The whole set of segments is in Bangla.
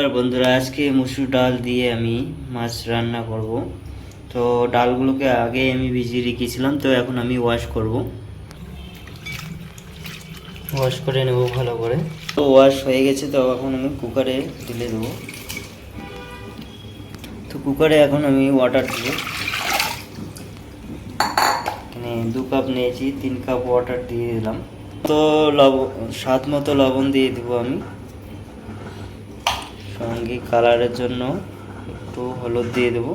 আর বন্ধুরা আজকে মুসুর ডাল দিয়ে আমি মাছ রান্না করব। তো ডালগুলোকে আগে আমি ভিজিয়ে রেখেছিলাম তো এখন আমি ওয়াশ করব। ওয়াশ করে নেব ভালো করে। তো ওয়াশ হয়ে গেছে তো এখন আমি কুকারে ঢেলে দেবো। তো কুকারে এখন আমি ওয়াটার দেব। এখানে দু কাপ নিয়েছি তিন কাপ ওয়াটার দিয়ে দিলাম। তো লবণ স্বাদ মতো লবণ দিয়ে দেবো আমি। সঙ্গে কালারের জন্য একটু হলুদ দিয়ে দেবো।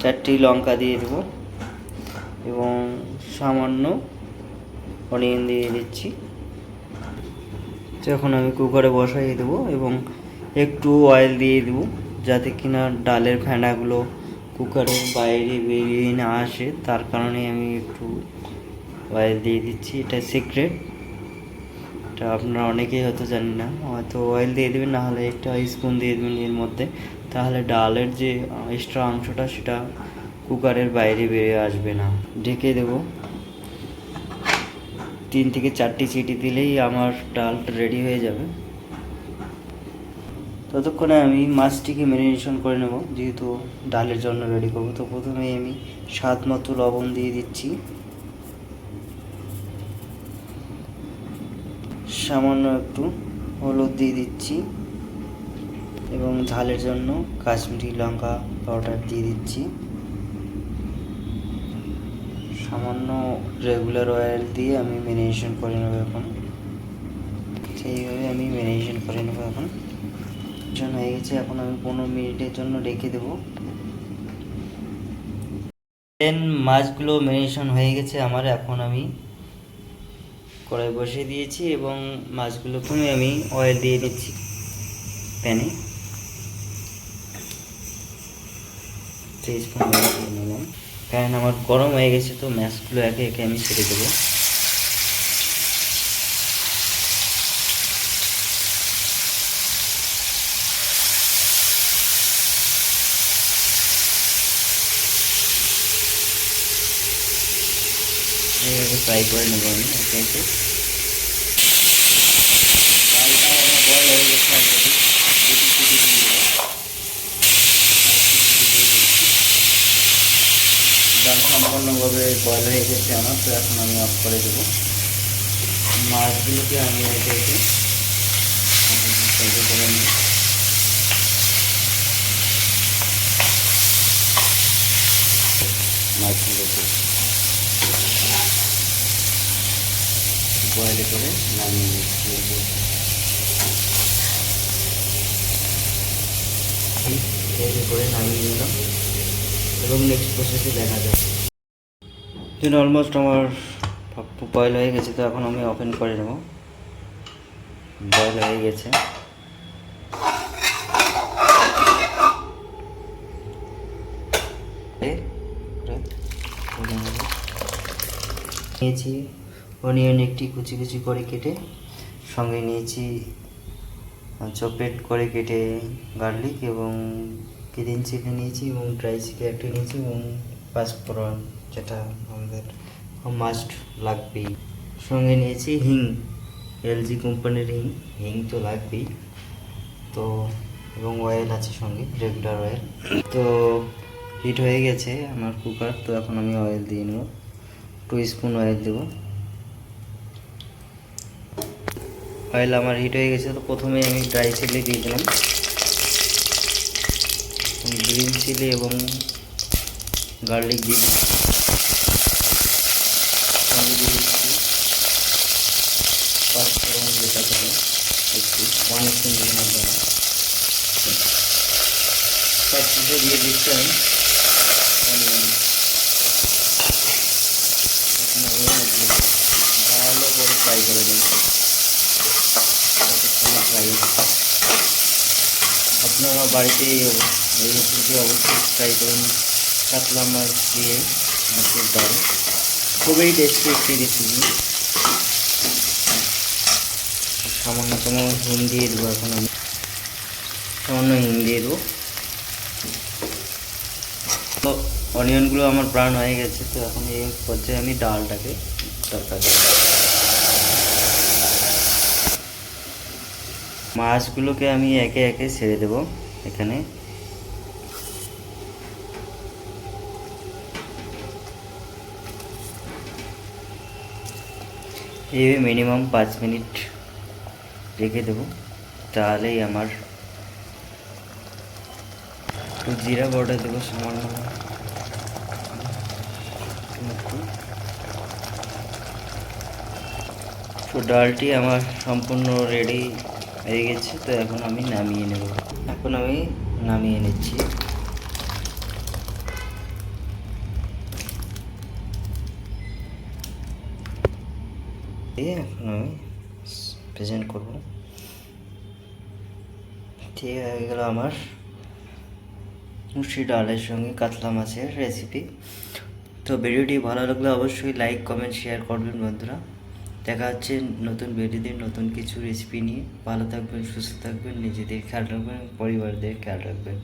চারটি লঙ্কা দিয়ে দেবো এবং সামান্য অনিয়ন দিয়ে দিচ্ছি। এখন আমি কুকারে বসাই দেবো এবং একটু অয়েল দিয়ে দেবো যাতে কিনা ডালের ফেনাগুলো কুকারের বাইরে বেরিয়ে না আসে, তার কারণে আমি একটু অয়েল দিয়ে দিচ্ছি। এটা সিক্রেট এটা আপনারা অনেকেই হয়তো জানি না। হয়তো অয়েল দিয়ে দেবেন না হলে একটা স্পুন দিয়ে দেবেন এর মধ্যে। তাহলে ডালের যে এক্সট্রা অংশটা, সেটা কুকারের বাইরে বেরিয়ে আসবে না। ঢেকে দেব। তিন থেকে চারটি চিটি দিলেই আমার ডালটা রেডি হয়ে যাবে। ততক্ষণে আমি মাছটিকে ম্যারিনেশন করে নেব। যেহেতু ডালের জন্য রেডি করব, তো প্রথমে আমি স্বাদ মতো লবণ দিয়ে দিচ্ছি। সামান্য একটু হলুদ দিয়ে দিচ্ছি এবং ঝালের জন্য কাশ্মীরি লঙ্কা পাউডার দিয়ে দিচ্ছি। সামান্য রেগুলার অয়েল দিয়ে আমি ম্যারিনেশন করে নেব এখন। সেইভাবে আমি ম্যারিনেশন করে নেব এখন। হয়ে গেছে, এখন আমি পনেরো মিনিটের জন্য রেখে দেবো। দেন মাছগুলো ম্যারিনেশন হয়ে গেছে আমার। এখন আমি কড়াই বসিয়ে দিয়েছি এবং মাছগুলো প্রথমে আমি অয়েল দিয়ে দিচ্ছি প্যানে তেজ দিয়ে নিলাম প্যান আমার গরম হয়ে গেছে তো মাছগুলো একে একে আমি ছেড়ে দেবো। এইভাবে ফ্রাই করে নেব আমি একে আমার বয়েল হয়ে গেছে অলরেডি দুটি সিটি দিয়ে সম্পূর্ণভাবে বয়েল হয়ে গেছে আমার, তো এখন আমি অফ করে দেবো। মাছগুলোকে আমি একে একে সাইডে করে মাছগুলোকে। বয়েল করে নামিয়ে নিচ্ছি। রেডি করে নামিয়ে নিলাম। এবং নেক্সট প্রসেসে দেখা যাবে। দিন অলমোস্ট আমার বয়েল হয়ে গেছে তো এখন আমি ওপেন করে নেব। বয়েল হয়ে গেছে। নিয়েছি। অনিয়ন একটি কুচি কুচি করে কেটে সঙ্গে নিয়েছি চপেট করে কেটে গার্লিক এবং গ্রিন চিলি নিয়েছি এবং ড্রাই চিলি একটা নিয়েছি এবং পাঁচফোড়ন যেটা আমাদের মাস্ট লাগবেই। সঙ্গে নিয়েছি হিং, এলজি কোম্পানির হিং হিং তো লাগবেই। তো, এবং অয়েল আছে সঙ্গে রেগুলার অয়েল তো হিট হয়ে গেছে আমার কুকার তো এখন আমি অয়েল দিয়ে নেব। টু স্পুন অয়েল দেবো। অয়েল আমার হিট হয়ে গেছে, তো প্রথমে আমি ড্রাই চিলি দিয়ে দিলাম। গ্রিন চিলি এবং গার্লিক দিয়ে দিচ্ছি পাঁচফোড়ন যেটা করে একটু ওয়ান স্পুন দিয়ে দিচ্ছি আমি অনিয়ন এখন আমি এগুলো ভালো করে ফ্রাই করে নেব যতক্ষণ ফ্রাই হচ্ছে আপনারা বাড়িতে এই রেসিপি অবশ্যই ট্রাই করুন। কাতলা মাছ দিয়ে মাছের ডাল। খুবই টেস্টি একটি রেসিপি সামান্যতম হিম দিয়ে দেবো এখন আমি। সামান্য হিম দিয়ে দেবো। তো অনিয়নগুলো আমার প্রাণ হয়ে গেছে, তো এখন এই পর্যায়ে আমি ডালটাকে তরকারি মাছগুলোকে আমি একে একে ছেড়ে দেব এখানে। এইভাবে মিনিমাম পাঁচ মিনিট রেখে দেবো, তাহলেই আমার একটু জিরা পাউডার দেবো সামান্য। তো ডালটি আমার সম্পূর্ণ রেডি হয়ে গেছে, তো এখন আমি নামিয়ে নেব। এখন আমি নামিয়ে নিচ্ছি। এখন আমি প্রেজেন্ট করব। ঠিক হয়ে গেল আমার মুসি ডালের সঙ্গে কাতলা মাছের রেসিপি তো ভিডিওটি ভালো লাগলে অবশ্যই লাইক কমেন্ট শেয়ার করবেন বন্ধুরা। দেখা হচ্ছে নতুন ভিডিওতে নতুন কিছু রেসিপি নিয়ে। ভালো থাকবেন, সুস্থ থাকবেন, নিজেদের খেয়াল রাখবেন, পরিবারদের খেয়াল রাখবেন।